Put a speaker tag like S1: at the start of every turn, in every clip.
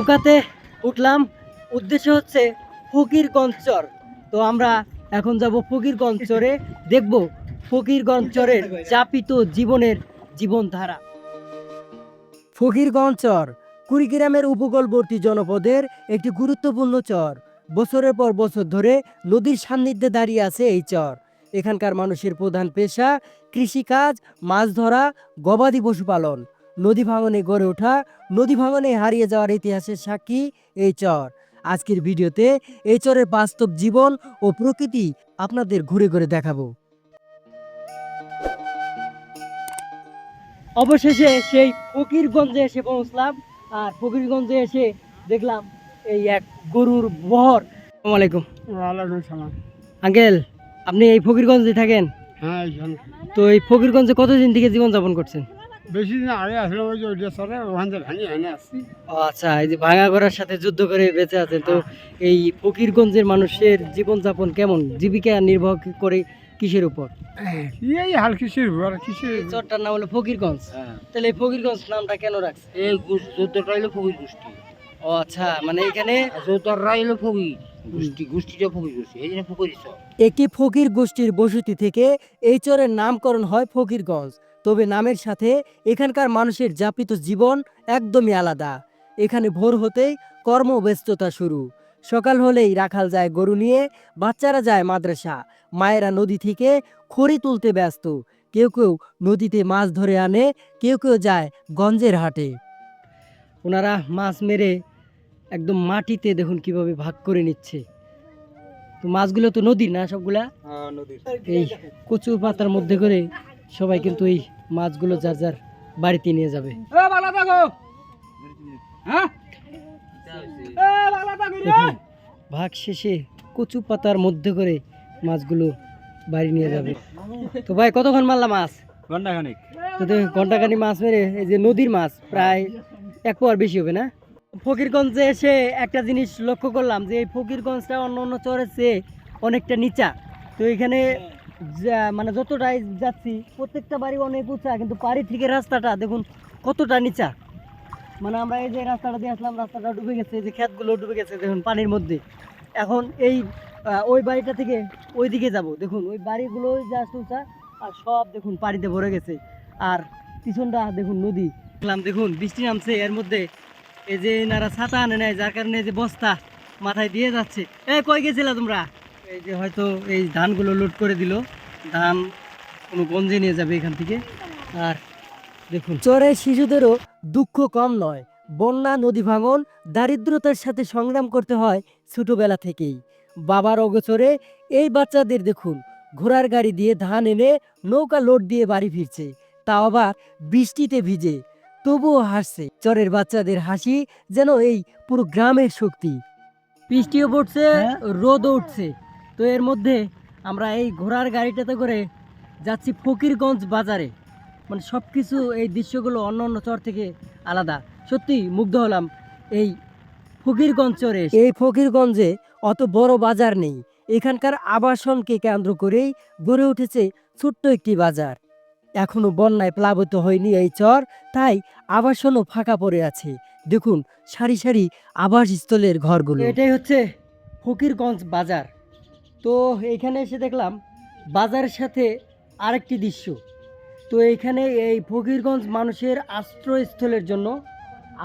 S1: নৌকাতে উঠলাম। উদ্দেশ্য হচ্ছে ফকিরগঞ্জ চর। তো আমরা এখন যাব ফকিরগঞ্জ চরে। দেখব ফকিরগঞ্জ চরের চাপিত জীবনের জীবনধারা। ফকিরগঞ্জ চর, কুড়িগ্রামের উপকূলবর্তী জনপদের একটি গুরুত্বপূর্ণ চর। বছরের পর বছর ধরে নদীর সান্নিধ্যে দাঁড়িয়ে আছে এই চর। এখানকার মানুষের প্রধান পেশা কৃষিকাজ, মাছ ধরা, গবাদি পশুপালন। নদী ভাঙনে গড়ে ওঠা নদী ভাঙনে হারিয়ে যাওয়ার ইতিহাসের সাক্ষী এই চর। আজকের ভিডিওতে এই চরের বাস্তব জীবন ও প্রকৃতি আপনাদের ঘুরে ঘুরে দেখাবো। অবশেষে সেই ফকিরগঞ্জে এসে পৌঁছলাম আর ফকিরগঞ্জে এসে দেখলাম এই এক গরুর বহর। আলাইকুম। আঙ্কেল আপনি এই ফকিরগঞ্জে থাকেন?
S2: হ্যাঁ
S1: তো এই ফকিরগঞ্জে কতদিন থেকে জীবন যাপন করছেন?
S2: বেশি দিন আগে আসলে ওই ওইটা সরে ওখান থেকে ভাঙি আসছি।
S1: আচ্ছা এই যে ভাঙা ঘোড়ার সাথে যুদ্ধ করে বেঁচে আছেন তো এই ফকিরগঞ্জের মানুষের জীবনযাপন কেমন? জীবিকা নির্বাহ করে কিসের উপর?
S2: এই হাল কিসের আর কিসের
S1: চরটার নাম হলো ফকিরগঞ্জ। তাহলে এই ফকিরগঞ্জ নামটা কেন রাখছে
S3: এই চোদ্দটা হইল ফকির গোষ্ঠী।
S1: ও আচ্ছা মানে এখানে
S3: চোদ্দটা হইল ফকির গোষ্ঠী গোষ্ঠীটা ফকির গোষ্ঠী এই জন্য ফকির চর।
S1: একটি ফকির গোষ্ঠীর বসতি থেকে এই চরের নামকরণ হয় ফকিরগঞ্জ। তবে নামের সাথে এখানকার মানুষের যাপিত জীবন একদমই আলাদা। এখানে ভোর হতেই কর্মব্যস্ততা শুরু। সকাল হলেই রাখাল যায় গরু নিয়ে বাচ্চারা যায় মাদ্রাসা। মায়েরা নদী থেকে খড়ি তুলতে ব্যস্ত। কেউ কেউ নদীতে মাছ ধরে আনে কেউ কেউ যায় গঞ্জের হাটে। ওনারা মাছ মেরে একদম মাটিতে দেখুন কীভাবে ভাগ করে নিচ্ছে। তো মাছগুলো তো নদীর না সবগুলা? এই কচু পাতার মধ্যে করে সবাই কিন্তু এই মাছগুলো যার যার বাড়িতে নিয়ে যাবে। ভাগ শেষে কচু পাতার মধ্যে করে মাছগুলো বাড়ি নিয়ে যাবে। তো ভাই কতক্ষণ মারলা মাছ?
S2: ঘণ্টা খানিক
S1: তো দেখুন ঘন্টাখানি মাছ মেরে এই যে নদীর মাছ প্রায় এক পোয়ার বেশি হবে না? ফকিরগঞ্জে এসে একটা জিনিস লক্ষ্য করলাম যে এই ফকিরগঞ্জটা অন্য অন্য চরের চেয়ে অনেকটা নিচা। তো এখানে মানে যতটাই যাচ্ছি, প্রত্যেকটা বাড়ি অনেক উঁচা, কিন্তু বাড়ি থেকে রাস্তাটা, দেখুন, কতটা নিচা। মানে আমরা এই যে রাস্তাটা দিয়ে আসলাম, রাস্তাটা ডুবে গেছে, এই যে ক্ষেতগুলো ডুবে গেছে, দেখুন, পানির মধ্যে। এখন এই ওই বাড়িটা থেকে ওই দিকে যাব, দেখুন, ওই বাড়িগুলো জাস্ট উঁচা, আর সব, দেখুন, পানিতে ভরে গেছে। আর পিছনটা, দেখুন, নদী। দেখলাম, দেখুন, বৃষ্টি নামছে, এর মধ্যে এই যে এনারা ছাতা আনে নেয় যার কারণে যে বস্তা মাথায় দিয়ে যাচ্ছে। এ, কই গেছিলা তোমরা? এই যে হয়তো এই ধানগুলো লোড করে দিল ধান কোনো গঞ্জে নিয়ে যাবে এখান থেকে। আর দেখুন। চরের শিশুদেরও দুঃখ কম নয় বন্যা নদী ভাঙন দারিদ্রতার সাথে সংগ্রাম করতে হয় ছোটবেলা থেকেই। বাবার অগোচরে এই বাচ্চাদের দেখুন ঘোড়ার গাড়ি দিয়ে ধান এনে নৌকা লোড দিয়ে বাড়ি ফিরছে তা আবার বৃষ্টিতে ভিজে। তবুও হাসছে চরের বাচ্চাদের হাসি যেন এই পুরো গ্রামের শক্তি। বৃষ্টিও পড়ছে রোদও উঠছে। তো এর মধ্যে আমরা এই ঘোড়ার গাড়িটাতে করে যাচ্ছি ফকিরগঞ্জ বাজারে। মানে সব কিছু এই দৃশ্যগুলো অন্য অন্য চর থেকে আলাদা। সত্যি মুগ্ধ হলাম এই ফকিরগঞ্জ চরে এই ফকিরগঞ্জে অত বড় বাজার নেই। এখানকার আবাসনকে কেন্দ্র করেই গড়ে উঠেছে ছোট্ট একটি বাজার। এখনও বন্যায় প্লাবিত হয়নি এই চর তাই আবাসনও ফাঁকা পড়ে আছে। দেখুন সারি সারি আবাসস্থলের ঘরগুলো। এটাই হচ্ছে ফকিরগঞ্জ বাজার। তো এইখানে এসে দেখলাম বাজারের সাথে আরেকটি দৃশ্য। তো এইখানে এই ফকিরগঞ্জ মানুষের আশ্রয়স্থলের জন্য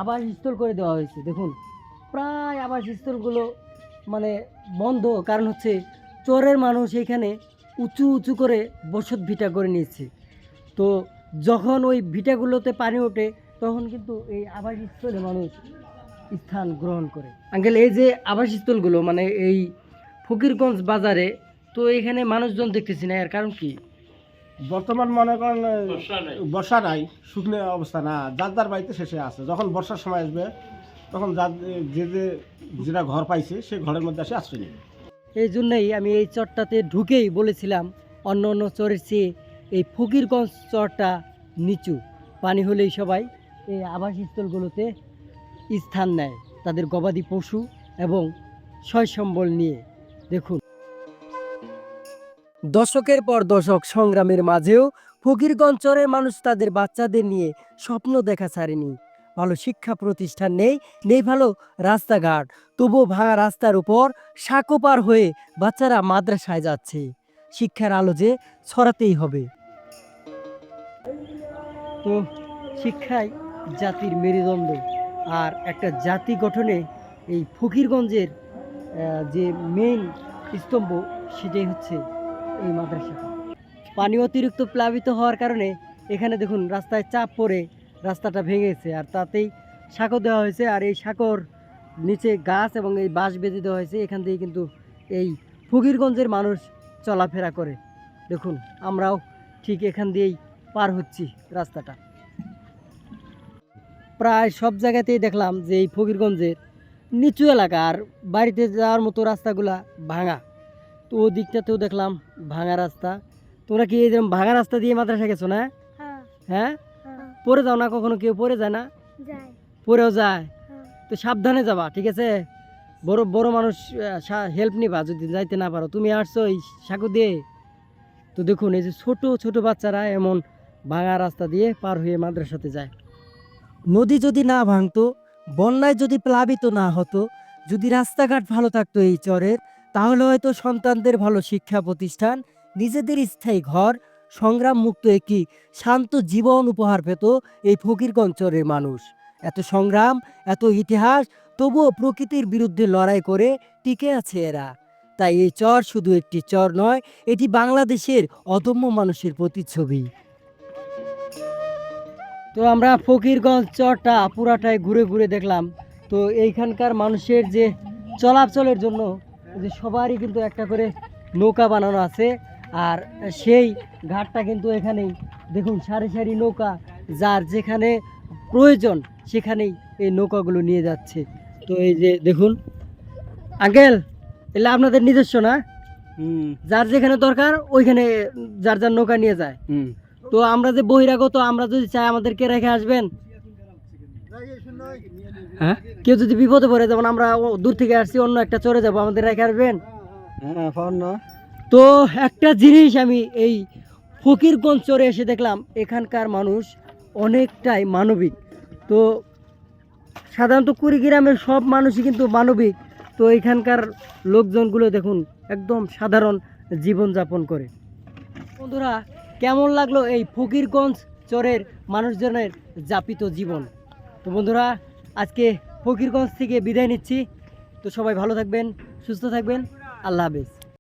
S1: আবাসস্থল করে দেওয়া হয়েছে। দেখুন, প্রায় আবাসস্থলগুলো মানে বন্ধ, কারণ হচ্ছে চরের মানুষ এখানে উঁচু উঁচু করে বসত ভিটা করে নিয়েছে তো যখন ওই ভিটাগুলোতে পানি ওঠে, তখন কিন্তু এই আবাসস্থলে মানুষ স্থান গ্রহণ করে। আঙ্কেল, এই যে আবাসস্থলগুলো মানে এই ফকিরগঞ্জ বাজারে তো এখানে মানুষজন দেখতেছি না এর কারণ কি?
S2: বর্তমান মনে করেন বর্ষা নাই। শুকনো অবস্থা না যার যার বাড়িতে শেষে আছে। যখন বর্ষার সময় আসবে তখন যার যে যে যেটা ঘর পাইছে সে ঘরের মধ্যে এসে আশ্রয় নেবে।
S1: এই জন্যই আমি এই চরটাতে ঢুকেই বলেছিলাম অন্য অন্য চরের চেয়ে এই ফকিরগঞ্জ চরটা নিচু। পানি হলেই সবাই এই আবাসস্থলগুলোতে স্থান নেয় তাদের গবাদি পশু এবং সয় সম্বল নিয়ে। দেখুন। দশকের পর দশক সংগ্রামের মাঝেও ফকিরগঞ্জ চরের মানুষ তাদের বাচ্চাদের নিয়ে স্বপ্ন দেখা ছাড়েনি। ভালো শিক্ষা প্রতিষ্ঠান নেই নেই ভালো রাস্তাঘাট। তবুও ভাঙা রাস্তার উপর সাঁকো পার হয়ে বাচ্চারা মাদ্রাসায় যাচ্ছে। শিক্ষার আলো যে ছড়াতেই হবে। তো শিক্ষাই জাতির মেরুদণ্ড। আর একটা জাতি গঠনে এই ফকিরগঞ্জের যে মেইন স্তম্ভ, সেটাই হচ্ছে এই মাদ্রাসা। পানি অতিরিক্ত প্লাবিত হওয়ার কারণে এখানে দেখুন রাস্তায় চাপ পড়ে, রাস্তাটা ভেঙেছে, আর তাতেই সাঁকো দেওয়া হয়েছে, আর এই সাঁকোর নিচে গাছ এবং এই বাঁশ বেঁধে দেওয়া হয়েছে, এখান থেকে কিন্তু এই ফকিরগঞ্জের মানুষ চলাফেরা করে। দেখুন, আমরাও ঠিক এখান দিয়েই পার হচ্ছি রাস্তাটা। প্রায় সব জায়গাতেই দেখলাম যে এই ফকিরগঞ্জের নিচু এলাকা আর বাড়িতে যাওয়ার মতো রাস্তাগুলা ভাঙা। তো ও দিকটাতেও দেখলাম ভাঙা রাস্তা। তোমরা কি এরকম ভাঙা রাস্তা দিয়ে মাদ্রাসা গেছো না?
S4: হ্যাঁ।
S1: হ্যাঁ?
S4: হ্যাঁ।
S1: পরে যাও না কখনো কেউ পরে যায় না? পরেও যায়?
S4: হ্যাঁ।
S1: তো সাবধানে যাবা ঠিক আছে? বড় বড় মানুষ হেল্প নিবা যদি যাইতে না পারো। তুমি আসছো এই সাঁকু দিয়ে। তো দেখুন এই যে ছোট ছোট বাচ্চারা এমন ভাঙা রাস্তা দিয়ে পার হয়ে মাদ্রাসাতে যায়। নদী যদি না ভাঙতো বন্যায় যদি প্লাবিত না হতো, যদি রাস্তাঘাট ভালো থাকতো এই চরের, তাহলে হয়তো সন্তানদের ভালো শিক্ষা প্রতিষ্ঠান, নিজেদের স্থায়ী ঘর, সংগ্রাম মুক্ত একটি শান্ত জীবন উপহার পেত এই ফকিরগঞ্জ চরের মানুষ। এত সংগ্রাম, এত ইতিহাস, তবুও প্রকৃতির বিরুদ্ধে লড়াই করে টিকে আছে এরা। তাই এই চর শুধু একটি চর নয়, এটি বাংলাদেশের অদম্য মানুষের প্রতিচ্ছবি। তো আমরা ফকিরগঞ্জ চরটা পুরাটাই ঘুরে ঘুরে দেখলাম। তো এইখানকার মানুষের যে চলাচলের জন্য যে সবারই কিন্তু একটা করে নৌকা বানানো আছে। আর সেই ঘাটটা কিন্তু এখানেই। দেখুন সারি সারি নৌকা যার যেখানে প্রয়োজন সেখানেই এই নৌকাগুলো নিয়ে যাচ্ছে। তো এই যে দেখুন আঙ্কেল এলে আপনাদের নিজস্ব না?
S3: হুম।
S1: যার যেখানে দরকার ওইখানে যার যার নৌকা নিয়ে যায়।
S3: হুম।
S1: তো আমরা যে বহিরাগত আমরা যদি চাই আমাদেরকে রেখে আসবেন?
S3: হ্যাঁ?
S1: কেউ যদি বিপদে পড়ে যেমন আমরা দূর থেকে আসছি অন্য একটা চলে যাব আমাদের রেখে আসবেন?
S3: হ্যাঁ
S1: তো একটা জিনিস আমি এই ফকিরগঞ্জ চরে এসে দেখলাম এখানকার মানুষ অনেকটাই মানবিক। তো সাধারণত কুড়িগ্রামের সব মানুষই কিন্তু মানবিক। তো এখানকার লোকজনগুলো দেখুন একদম সাধারণ জীবনযাপন করে। বন্ধুরা কেমন লাগল এই ফকিরগঞ্জ চরের মানুষজনের যাপিত জীবন? তো বন্ধুরা, আজকে ফকিরগঞ্জ থেকে বিদায় নিচ্ছি। তো সবাই ভালো থাকবেন, সুস্থ থাকবেন। আল্লাহ হাফেজ।